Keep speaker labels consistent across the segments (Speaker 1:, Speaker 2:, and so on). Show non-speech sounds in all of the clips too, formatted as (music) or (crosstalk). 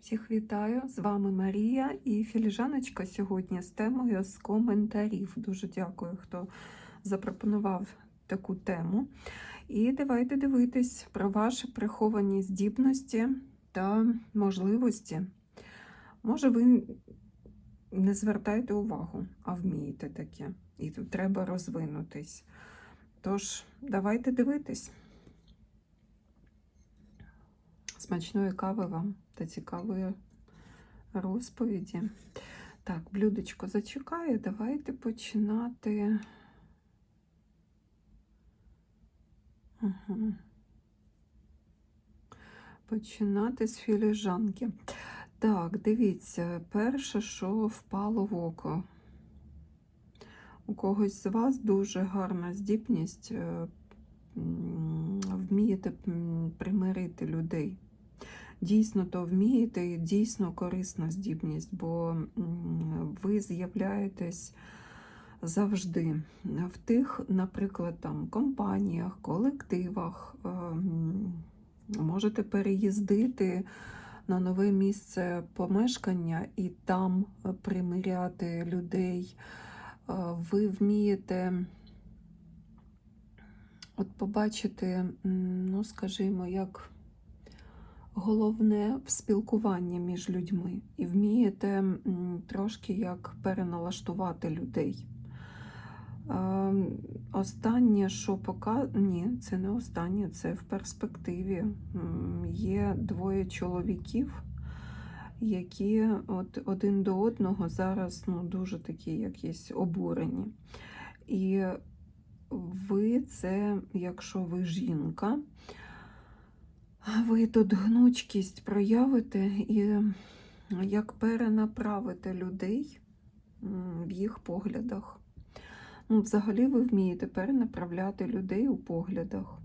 Speaker 1: Всіх вітаю! З вами Марія і філіжаночка сьогодні з темою з коментарів. Дуже дякую, хто запропонував таку тему. І давайте дивитись про ваші приховані здібності та можливості. Може, ви не звертаєте увагу, а вмієте таке. І тут треба розвинутись. Тож, давайте дивитись. Смачної кави вам та цікавої розповіді. Так, блюдечко зачекає. Давайте починати. Угу. Починати з філіжанки. Так, дивіться, перше, що впало в око. У когось з вас дуже гарна здібність е, вмієте примирити людей. Дійсно, то вмієте і дійсно корисна здібність, бо ви з'являєтесь завжди в тих, наприклад, там компаніях, колективах, ем, можете переїздити на нове місце помешкання і там примиряти людей. Е, Ви вмієте от побачити, ну, скажімо, як головне в спілкуванні між людьми, і вмієте трошки як переналаштувати людей. Е, Останнє, що пока... Ні, це не останнє, це в перспективі. Є двоє чоловіків, які от один до одного зараз ну, дуже такі якісь обурені. І ви це, якщо ви жінка, ви тут гнучкість проявите і як перенаправите людей в їх поглядах. Ну, взагалі ви вмієте перенаправляти людей у поглядах.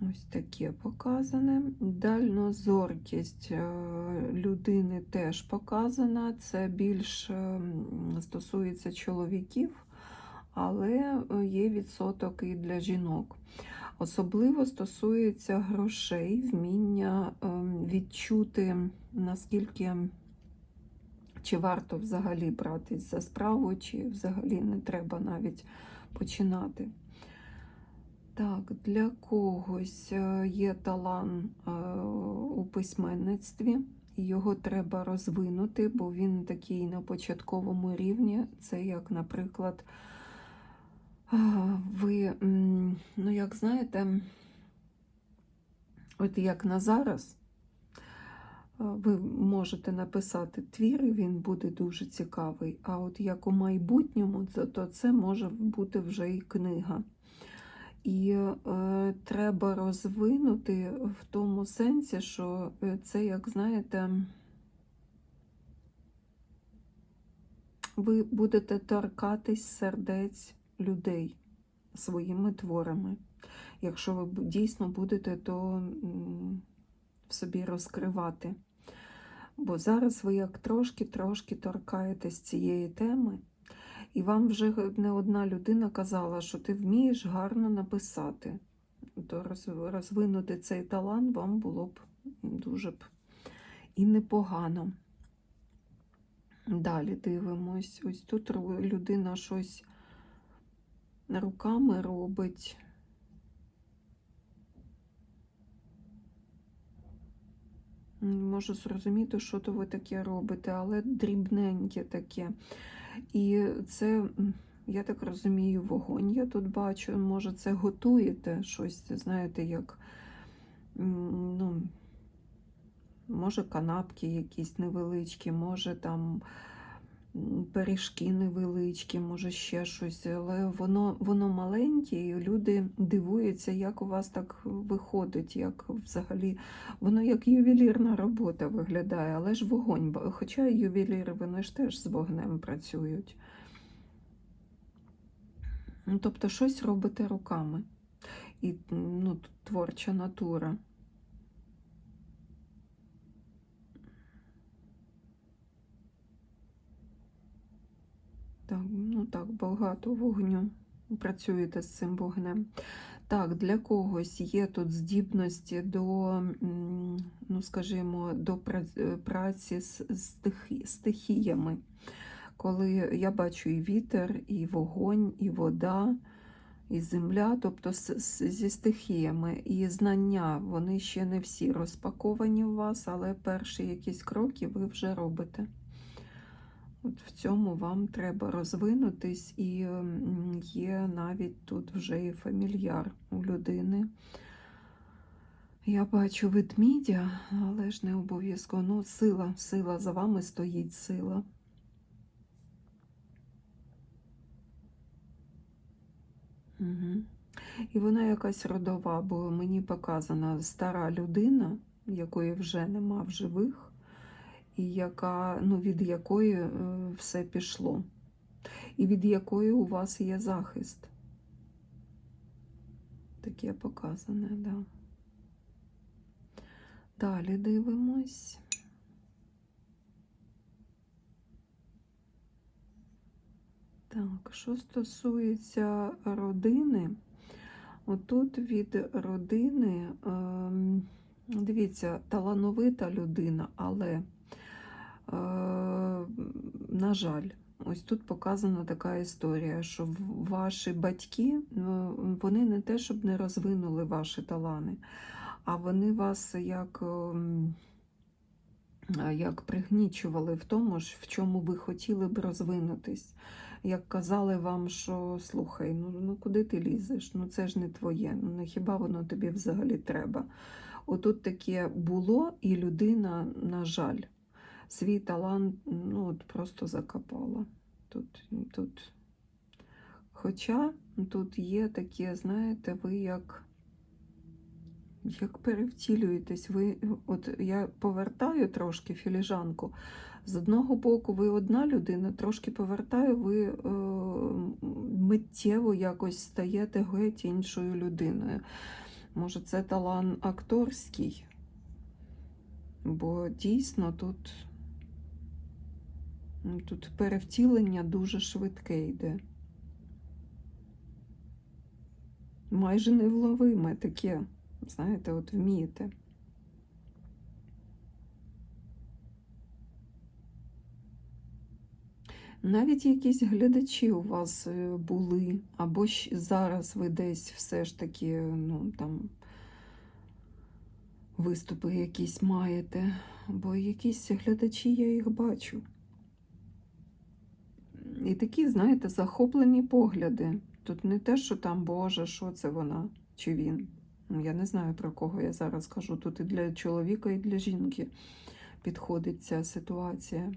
Speaker 1: Ось таке показане. Дальнозоркість е, людини теж показана. Це більш е, стосується чоловіків, але е, є відсоток і для жінок. Особливо стосується грошей, вміння відчути, наскільки чи варто взагалі братись за справу, чи взагалі не треба навіть починати. Так, для когось е, є талант е, у письменництві, його треба розвинути, бо він такий на початковому рівні. Це як, наприклад, ви, ну, як знаєте, от як на зараз. Ви можете написати твір, він буде дуже цікавий. А от як у майбутньому, то це може бути вже і книга. І е, треба розвинути в тому сенсі, що це, як знаєте, ви будете торкатись сердець людей своїми творами. Якщо ви дійсно будете то в собі розкривати. Бо зараз ви як трошки-трошки торкаєтесь цієї теми, і вам вже не одна людина казала, що ти вмієш гарно написати. То розвинути цей талант вам було б дуже б і непогано. Далі дивимось. Ось тут людина щось руками робить. Можу зрозуміти, що то ви таке робите, але дрібненьке таке. І це, я так розумію, вогонь я тут бачу. Може, це готуєте щось, знаєте, як, ну, може, канапки якісь невеличкі, може там пиріжки невеличкі, може ще щось, але воно воно маленьке, і люди дивуються, як у вас так виходить, як взагалі воно як ювелірна робота виглядає, але ж вогонь, хоча ювеліри вони ж теж з вогнем працюють. Ну, Тобто щось робите руками. І ну, творча натура. Так, ну так, багато вогню. Працюєте з цим вогнем. Так, для когось є тут здібності до, ну скажімо, до е, праці з стихіями. Коли я бачу і вітер, і вогонь, і вода, і земля, тобто зі стихіями. І знання, вони ще не всі розпаковані у вас, але перші якісь кроки ви вже робите. От в цьому вам треба розвинутись, і є навіть тут вже і фамільяр у людини. Я бачу ведмідя, але ж не обов'язково. Ну, сила, сила за вами стоїть сила. Угу. І вона якась родова, бо мені показана стара людина, якої вже нема в живих, і яка, ну, від якої е, все пішло, і від якої у вас є захист. Таке показане, да. Далі дивимось. Так, що стосується родини, отут від родини, ем, дивіться, талановита людина, але, на жаль, ось тут показана така історія, що ваші батьки, е, вони не те, щоб не розвинули ваші талани, а вони вас як. ем, як пригнічували в тому в чому ви хотіли б розвинутись. Як казали вам, що слухай, ну, ну куди ти лізеш? Ну це ж не твоє, ну хіба воно тобі взагалі треба? Отут таке було, і людина, на жаль, свій талант ну, от просто закопала. Тут, тут. Хоча тут є таке, знаєте, ви як. Як перевтілюєтесь, ви от я повертаю трошки філіжанку. З одного боку, ви одна людина, трошки повертаю, ви е, миттєво якось стаєте геть іншою людиною. Може, це талант акторський, бо дійсно тут, тут перевтілення дуже швидке йде. Майже невловиме таке. Знаєте, от вмієте. Навіть якісь глядачі у вас е, були, або щ- зараз ви десь все ж таки, ну там виступи якісь маєте, бо якісь глядачі я їх бачу. І такі, знаєте, захоплені погляди. Тут не те, що там, Боже, що це вона чи він. Ну, Я не знаю, про кого я зараз кажу. Тут і для чоловіка, і для жінки підходить ця ситуація.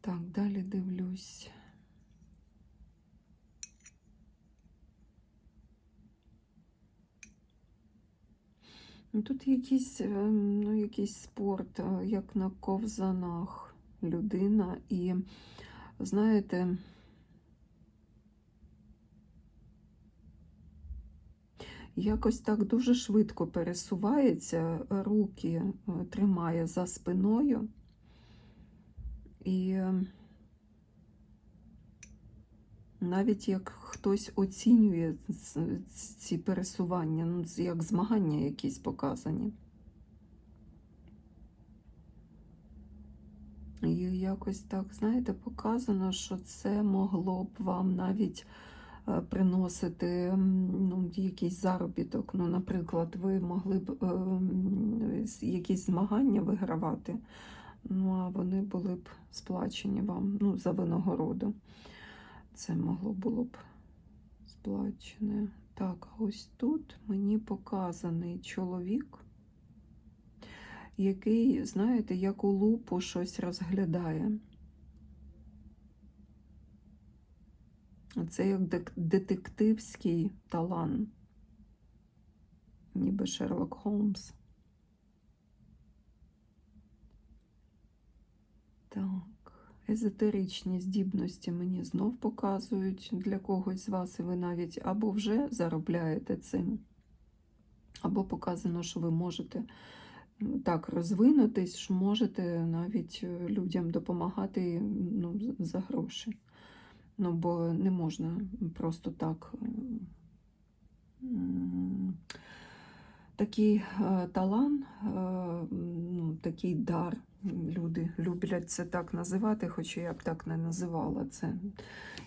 Speaker 1: Так, далі дивлюсь. Ну, Тут якийсь, е, ну, якийсь спорт, е, як на ковзанах людина, і знаєте, якось так дуже швидко пересувається, руки е, тримає за спиною. І навіть як хтось оцінює ці пересування, ну, як змагання якісь показані. І якось так, знаєте, показано, що це могло б вам навіть е, приносити ну, якийсь заробіток. Ну, наприклад, ви могли б е, якісь змагання вигравати, ну а вони були б сплачені вам ну, за винагороду. Це могло було б сплачене. Так, а ось тут мені показаний чоловік, який, знаєте, як у лупу щось розглядає. Це як детективський талант, ніби Шерлок Холмс. Так, езотеричні здібності мені знов показують для когось з вас, і ви навіть або вже заробляєте цим, або показано, що ви можете так розвинутись, що можете навіть е, людям допомагати ну, за гроші. Ну, бо не можна просто так. е, Такий е, талант, ну, такий дар. Люди люблять це так називати, хоча я б так не називала це.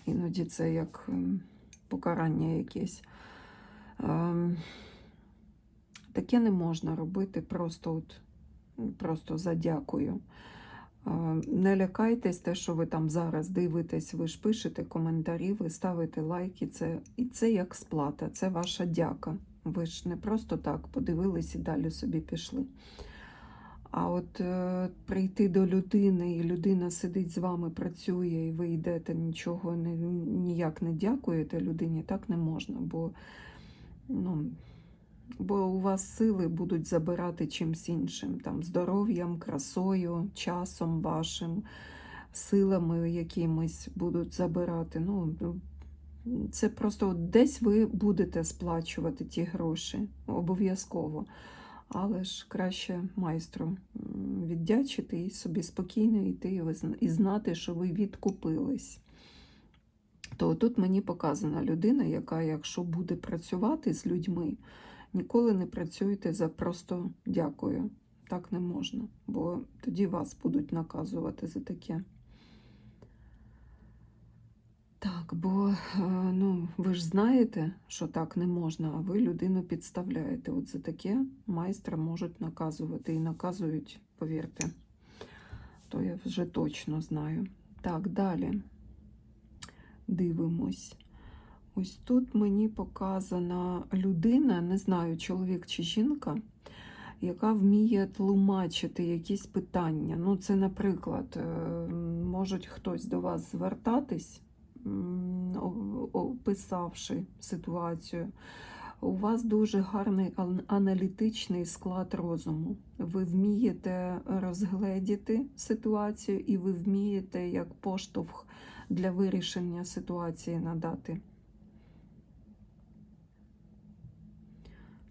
Speaker 1: Іноді це як ем, покарання якесь. Ем, Таке не можна робити просто от, просто за дякую. Е, Не лякайтесь те, що ви там зараз дивитесь, ви ж пишете коментарі, ви ставите лайки. Це, і це як сплата, це ваша дяка. Ви ж не просто так подивились і далі собі пішли. А от е, прийти до людини, і людина сидить з вами, працює, і ви йдете, нічого не, ніяк не дякуєте людині, так не можна, бо, ну, бо у вас сили будуть забирати чимсь іншим, там, здоров'ям, красою, часом вашим, силами якимись будуть забирати. Ну, це просто десь ви будете сплачувати ті гроші, обов'язково. Але ж краще майстру віддячити і собі спокійно йти і знати, що ви відкупились. То тут мені показана людина, яка, якщо буде працювати з людьми, ніколи не працюйте за просто дякую. Так не можна, бо тоді вас будуть наказувати за таке. Так, бо е, ну, ви ж знаєте, що так не можна, а ви людину підставляєте. От за таке майстра можуть наказувати і наказують, повірте. То я вже точно знаю. Так, далі дивимось. Ось тут мені показана людина, не знаю, чоловік чи жінка, яка вміє тлумачити якісь питання. Ну, це, наприклад, е, можуть хтось до вас звертатись, описавши ситуацію. У вас дуже гарний аналітичний склад розуму. Ви вмієте розгледіти ситуацію, і ви вмієте як поштовх для вирішення ситуації надати.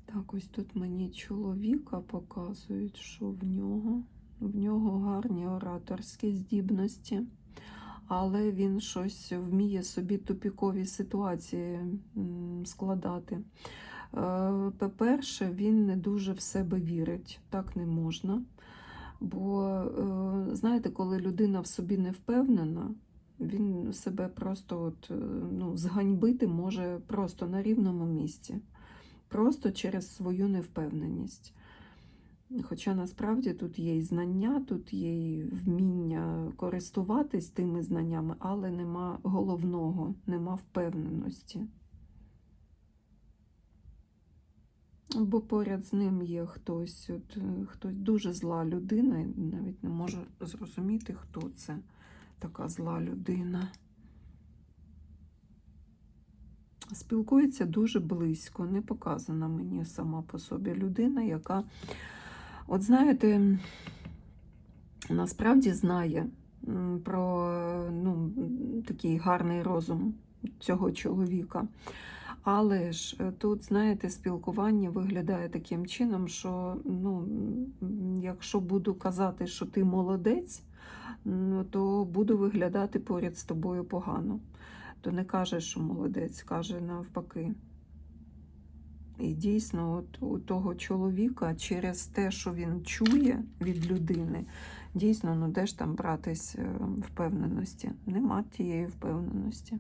Speaker 1: Так, ось тут мені чоловіка показують, що в нього. В нього гарні ораторські здібності, але він щось вміє собі тупікові ситуації складати. Е, По-перше, він не дуже в себе вірить, так не можна. Бо, е, знаєте, коли людина в собі не впевнена, він себе просто от, е, ну, зганьбити може просто на рівному місці просто через свою невпевненість. Хоча насправді тут є і знання, тут є і вміння користуватись тими знаннями, але нема головного, нема впевненості. Бо поряд з ним є хтось, от, е, хтось дуже зла людина, і навіть не можу зрозуміти, хто це така зла людина. Спілкується дуже близько, не показана мені сама по собі людина, яка, от знаєте, насправді знає про ну, такий гарний розум цього чоловіка. Але ж е, тут, знаєте, спілкування виглядає таким чином, що ну, якщо буду казати, що ти молодець, то буду виглядати поряд з тобою погано то не каже, що молодець, каже навпаки. І дійсно, от у того чоловіка через те, що він чує від людини, дійсно, ну де ж там братись е, впевненості? Нема тієї впевненості.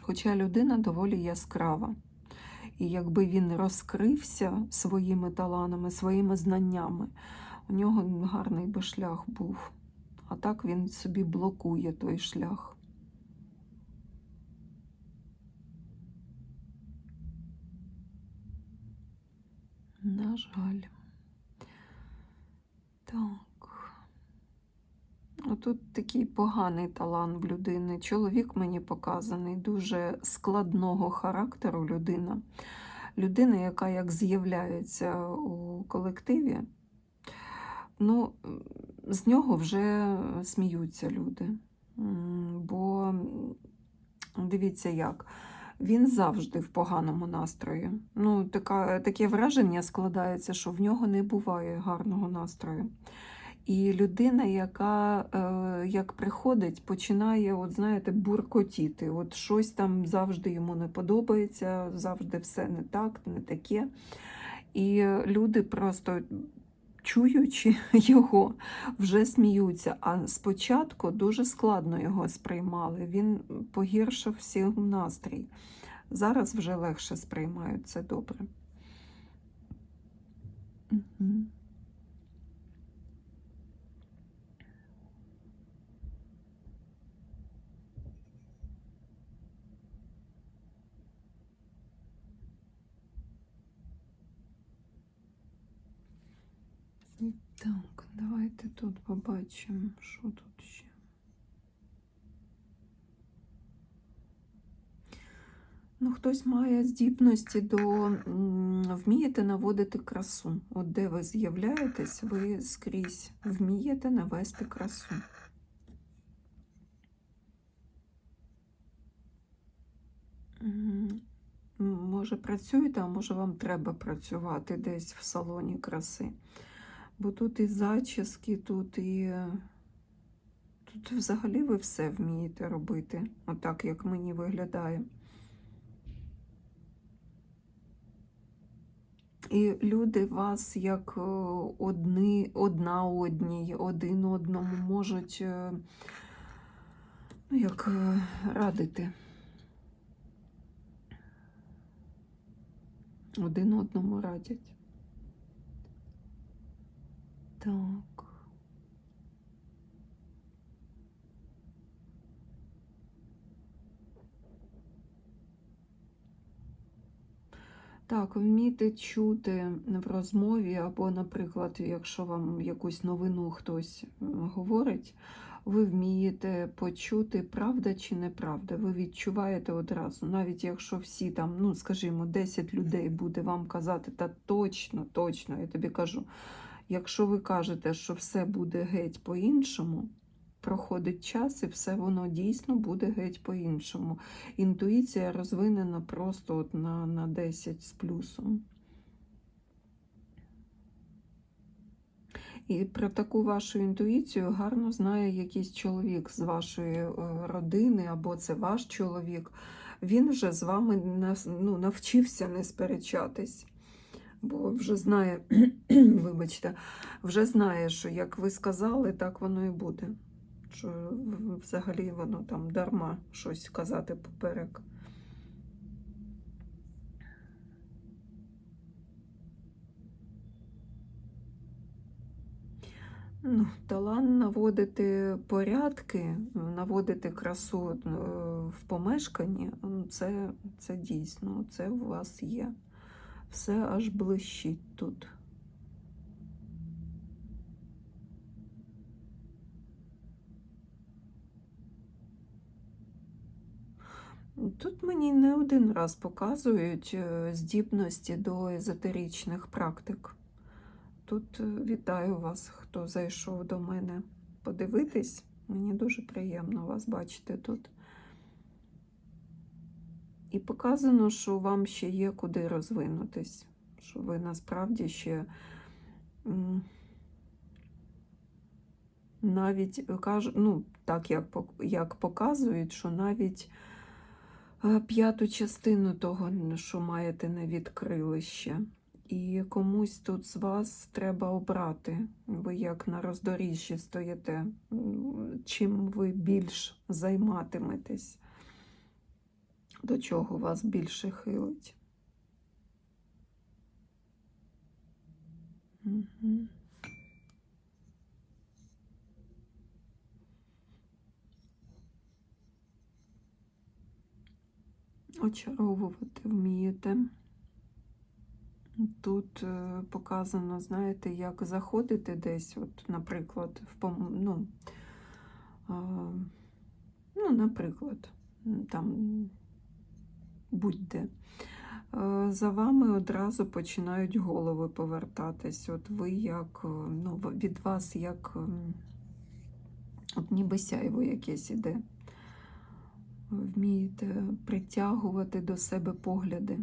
Speaker 1: Хоча людина доволі яскрава. І якби він розкрився своїми таланами, своїми знаннями, у нього гарний би шлях був. А так він собі блокує той шлях. На жаль. Так. Отут такий поганий талант в людини. Чоловік мені показаний, дуже складного характеру людина. Людина, яка як з'являється у колективі, ну, з нього вже сміються люди. Бо дивіться як. Він завжди в поганому настрої. Ну, така, таке враження складається, що в нього не буває гарного настрою. І людина, яка е, як приходить, починає, от знаєте, буркотіти. От щось там завжди йому не подобається, завжди все не так, не таке. І люди просто чуючи (laughs) його, вже сміються. А спочатку дуже складно його сприймали. Він погіршив всім настрій. Зараз вже легше сприймають це добре. Мгм. Так, давайте тут побачимо, що тут ще. Ну, хтось має здібності до вмієте наводити красу. От де ви з'являєтесь, ви скрізь вмієте навести красу. Може, працюєте, а може вам треба працювати десь в салоні краси. Бо тут і зачіски, тут і. Тут взагалі ви все вмієте робити, отак, як мені виглядає. І люди вас як е, одні, одна одній, один одному можуть е, ну, як е, радити. Один одному радять. Так. Так, вміти чути в розмові, або, наприклад, якщо вам якусь новину хтось говорить, ви вмієте почути, правда чи неправда. Ви відчуваєте одразу, навіть якщо всі там, ну скажімо, 10 людей буде вам казати, та точно, точно, я тобі кажу, якщо ви кажете, що все буде геть по-іншому, проходить час і все воно дійсно буде геть по-іншому. Інтуїція розвинена просто от на, на 10 з плюсом. І про таку вашу інтуїцію гарно знає якийсь чоловік з вашої е, родини, або це ваш чоловік. Він вже з вами ну, навчився не сперечатись, бо вже знає, (clears throat) вибачте, вже знає, що як ви сказали, так воно і буде. Що взагалі воно там дарма щось казати поперек. Ну, талант наводити порядки, наводити красу е, в помешканні, це, це дійсно, це у вас є. Все аж блищить тут. Тут мені не один раз показують е, здібності до езотеричних практик. Тут е, вітаю вас, хто зайшов до мене подивитись. Мені дуже приємно вас бачити тут. І показано, що вам ще є куди розвинутись, що ви насправді ще навіть кажуть, ну, так як, як показують, що навіть е, п'яту частину того, що маєте, не відкрили ще. І комусь тут з вас треба обрати. Ви як на роздоріжжі стоїте, чим ви більш займатиметесь, до чого вас більше хилить. Мгм. Очаровувати вмієте. Тут е, показано, знаєте, як заходити десь, от, наприклад, в ну, ну, наприклад, там будь-де. Е, За вами одразу починають голови повертатись. От ви як, е, ну, від вас як ем, от ніби сяйво якесь іде. Вмієте притягувати до себе погляди.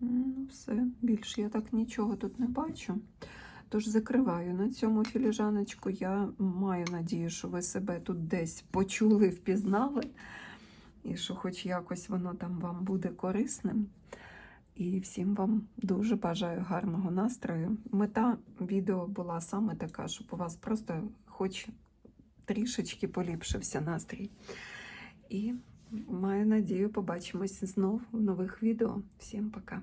Speaker 1: Ну, все, більше я так нічого тут не бачу. Тож закриваю на цьому філіжаночку. Я маю надію, що ви себе тут десь почули, впізнали, і що хоч якось воно там вам буде корисним. І всім вам дуже бажаю гарного настрою. Мета відео була саме така, щоб у вас просто хоч трішечки поліпшився настрій. І маю надію, побачимось знов в нових відео. Всім пока!